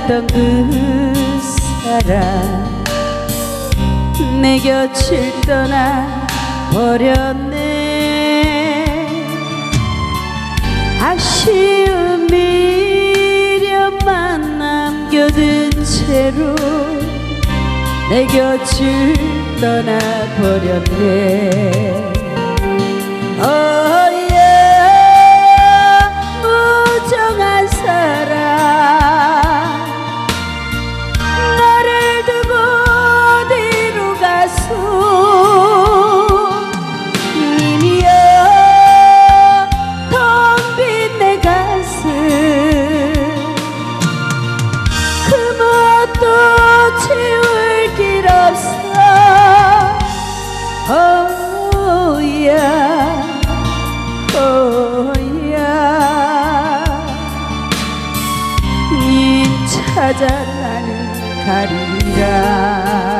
믿었던 그 사람 내 곁을 떠나 버렸네. 아쉬운 미련만 남겨둔 채로 내 곁을 떠나 버렸네. 어야 무정한 사랑 찾아 나는 가리라.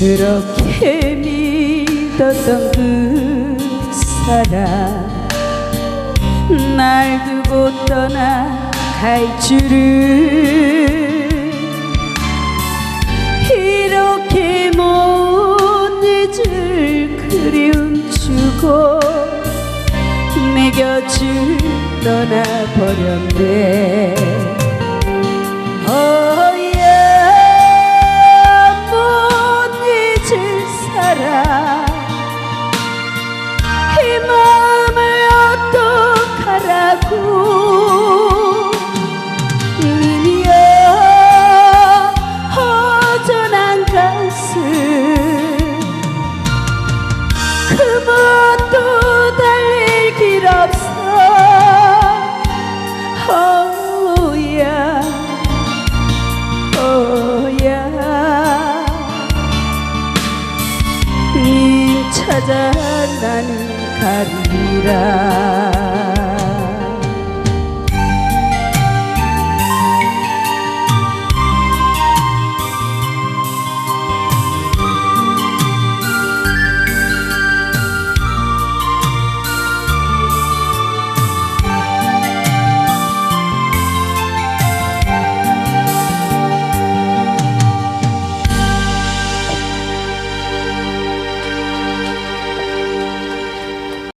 그렇게 믿었던 그 사람. 날 두고 떠나갈 줄을 이렇게 못 잊을 그리움 주고 내 곁을 떠나버렸네 오야. 님 찾아 나는 가리라